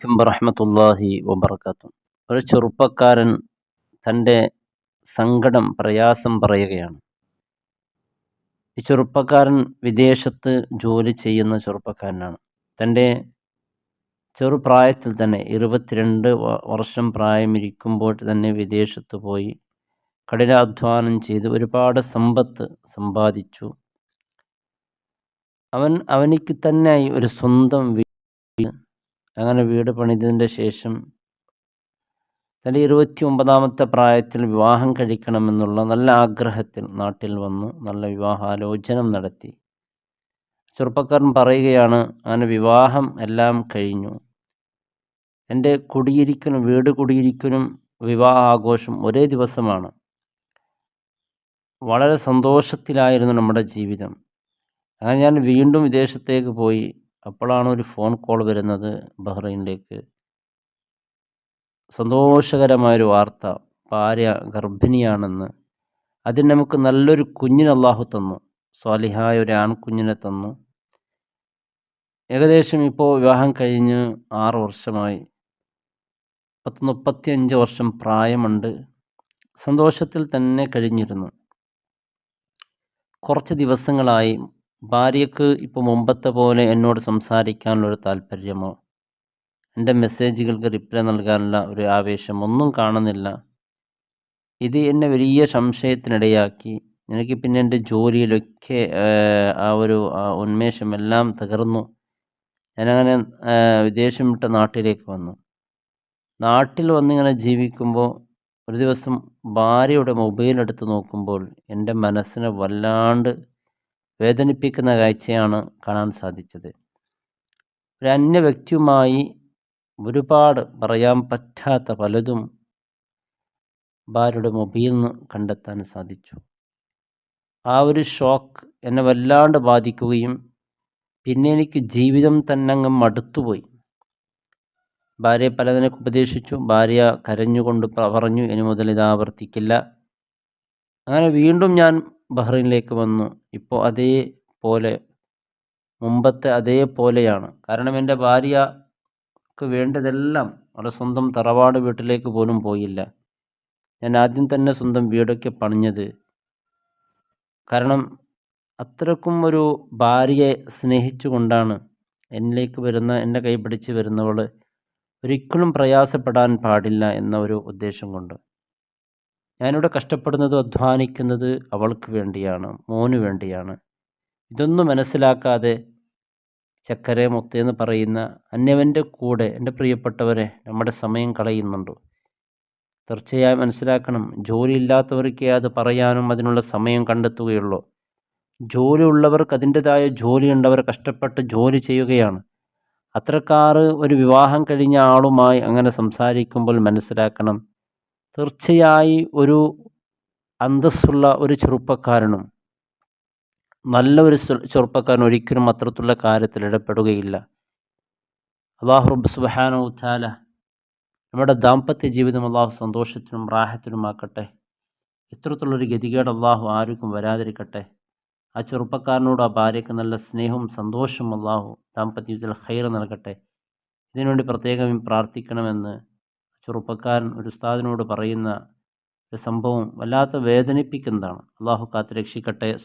അലൈക്കും വറഹമത്തല്ലാഹി വബർക്കാത്തു ഒരു ചെറുപ്പക്കാരൻ തന്റെ സങ്കടം പ്രയാസം പറയുകയാണ്. ഈ ചെറുപ്പക്കാരൻ വിദേശത്ത് ജോലി ചെയ്യുന്ന ചെറുപ്പക്കാരനാണ്. തന്റെ ചെറുപ്രായത്തിൽ തന്നെ ഇരുപത്തിരണ്ട് വർഷം പ്രായമിരിക്കുമ്പോൾ തന്നെ വിദേശത്ത് പോയി കഠിനാധ്വാനം ചെയ്ത് ഒരുപാട് സമ്പത്ത് സമ്പാദിച്ചു. അവൻ അവനിക്ക് തന്നെയായി ഒരു സ്വന്തം അങ്ങനെ വീട് പണിതതിന്റെ ശേഷം തന്റെ ഇരുപത്തി ഒമ്പതാമത്തെ പ്രായത്തിൽ വിവാഹം കഴിക്കണമെന്നുള്ള നല്ല ആഗ്രഹത്തിൽ നാട്ടിൽ വന്നു നല്ല വിവാഹാലോചനം നടത്തി. ചെറുപ്പക്കാരൻ പറയുകയാണ് അങ്ങനെ വിവാഹം എല്ലാം കഴിഞ്ഞു. എന്റെ കുടിയിരിക്കലും വീട് കുടിയിരിക്കലും വിവാഹ ആഘോഷം ഒരേ ദിവസമാണ്. വളരെ സന്തോഷത്തിലായിരുന്നു നമ്മുടെ ജീവിതം. അങ്ങനെ ഞാൻ വീണ്ടും വിദേശത്തേക്ക് പോയി. അപ്പോഴാണ് ഒരു ഫോൺ കോൾ വരുന്നത് ബഹ്റൈനിലേക്ക്. സന്തോഷകരമായൊരു വാർത്ത. ഭാര്യ ഗർഭിണിയാണെന്ന്. അതിന് നമുക്ക് നല്ലൊരു കുഞ്ഞിന് അള്ളാഹു തന്നു. സ്വാലിഹായ ഒരു ആൺകുഞ്ഞിനെ തന്നു. ഏകദേശം ഇപ്പോൾ വിവാഹം കഴിഞ്ഞ് ആറ് വർഷമായി. പത്ത് മുപ്പത്തിയഞ്ച് വർഷം പ്രായമുണ്ട്. സന്തോഷത്തിൽ തന്നെ കഴിഞ്ഞിരുന്നു. കുറച്ച് ദിവസങ്ങളായി ഭാര്യയ്ക്ക് ഇപ്പോൾ മുമ്പത്തെ പോലെ എന്നോട് സംസാരിക്കാനുള്ളൊരു താല്പര്യമോ? എന്റെ മെസ്സേജുകൾക്ക് റിപ്ലൈ നൽകാനുള്ള ഒരു ആവേശം ഒന്നും കാണുന്നില്ല. ഇത് എന്നെ വലിയ സംശയത്തിനിടയാക്കി. എനിക്ക് പിന്നെ എന്റെ ജോലിയിലൊക്കെ ആ ഒരു ഉന്മേഷമെല്ലാം തകർന്നു. ഞാനങ്ങനെ വിദേശം വിട്ട നാട്ടിലേക്ക് വന്നു. നാട്ടിൽ വന്നിങ്ങനെ ജീവിക്കുമ്പോൾ ഒരു ദിവസം ഭാര്യയുടെ മൊബൈൽ എടുത്ത് നോക്കുമ്പോൾ എന്റെ മനസ്സിനെ വല്ലാണ്ട് വേദനിപ്പിക്കുന്ന കാഴ്ചയാണ് കാണാൻ സാധിച്ചത്. ഒരു അന്യ വ്യക്തിയുമായി ഒരുപാട് പറയാൻ പറ്റാത്ത പലതും ഭാര്യയുടെ മൊബൈലിൽ നിന്ന് കണ്ടെത്താൻ സാധിച്ചു. ആ ഒരു ഷോക്ക് എന്നെ വല്ലാണ്ട് ബാധിക്കുകയും പിന്നെ എനിക്ക് ജീവിതം തന്നെ അങ്ങ് മടുത്തുപോയി. ഭാര്യയെ പലതിനൊക്കെ ഉപദേശിച്ചു. ഭാര്യ കരഞ്ഞുകൊണ്ട് പറഞ്ഞു ഇനി മുതൽ ഇത് ആവർത്തിക്കില്ല. അങ്ങനെ വീണ്ടും ഞാൻ ബഹ്റൈനിലേക്ക് വന്നു. ഇപ്പോൾ അതേപോലെ മുമ്പത്തെ അതേപോലെയാണ് കാരണം എന്റെ ഭാര്യക്ക് വേണ്ടതെല്ലാം അവരുടെ സ്വന്തം തറവാട് വീട്ടിലേക്ക് പോലും പോയില്ല. ഞാൻ ആദ്യം തന്നെ സ്വന്തം വീടൊക്കെ പണിഞ്ഞത്. കാരണം അത്രക്കും ഒരു ഭാര്യയെ സ്നേഹിച്ചുകൊണ്ടാണ് എന്നിലേക്ക് വരുന്ന എന്നെ കൈപിടിച്ച് വരുന്നവൾ ഒരിക്കലും പ്രയാസപ്പെടാൻ പാടില്ല എന്ന ഒരു ഉദ്ദേശം കൊണ്ട്. ഞാനിവിടെ കഷ്ടപ്പെടുന്നത് അധ്വാനിക്കുന്നത് അവൾക്ക് വേണ്ടിയാണ് മോന് വേണ്ടിയാണ്. ഇതൊന്നും മനസ്സിലാക്കാതെ ചക്കരെ മുത്തേന്ന് പറയുന്ന അന്യവന്റെ കൂടെ എന്റെ പ്രിയപ്പെട്ടവരെ നമ്മുടെ സമയം കളയുന്നുണ്ടോ. തീർച്ചയായും മനസ്സിലാക്കണം ജോലി ഇല്ലാത്തവർക്കേ അത് പറയാനും അതിനുള്ള സമയം കണ്ടെത്തുകയുള്ളൂ. ജോലി ഉള്ളവർക്ക് അതിന്റെതായ ജോലിയുണ്ടവർ കഷ്ടപ്പെട്ട് ജോലി ചെയ്യുകയാണ്. അത്രക്കാർ ഒരു വിവാഹം കഴിഞ്ഞ ആളുമായി അങ്ങനെ സംസാരിക്കുമ്പോൾ മനസ്സിലാക്കണം തീർച്ചയായി ഒരു അന്തസ്സുള്ള ഒരു ചെറുപ്പക്കാരനും നല്ല ഒരു ചെറുപ്പക്കാരൻ ഒരിക്കലും അത്തരത്തിലുള്ള കാര്യത്തിൽ ഇടപെടുകയില്ല. അള്ളാഹു റബ്ബ് നമ്മുടെ ദാമ്പത്യ ജീവിതം അള്ളാഹു സന്തോഷത്തിനും റാഹത്തിനുമാക്കട്ടെ ഇത്തരത്തിലുള്ളൊരു ഗതികേട് അള്ളാഹു ആർക്കും വരാതിരിക്കട്ടെ. ആ ചെറുപ്പക്കാരനോട് ആ ഭാര്യയ്ക്ക് നല്ല സ്നേഹവും സന്തോഷവും അള്ളാഹു ദാമ്പത്യ ജീവിതത്തിൽ ഹൈർ നൽകട്ടെ. ഇതിനുവേണ്ടി പ്രത്യേകം പ്രാർത്ഥിക്കണമെന്ന് ചെറുപ്പക്കാരൻ ഒരു ഉസ്താദിനോട് പറയുന്ന ഒരു സംഭവം വല്ലാത്ത വേദനിപ്പിക്കുന്നതാണ്. അള്ളാഹു കാത്ത് രക്ഷിക്കട്ടെ.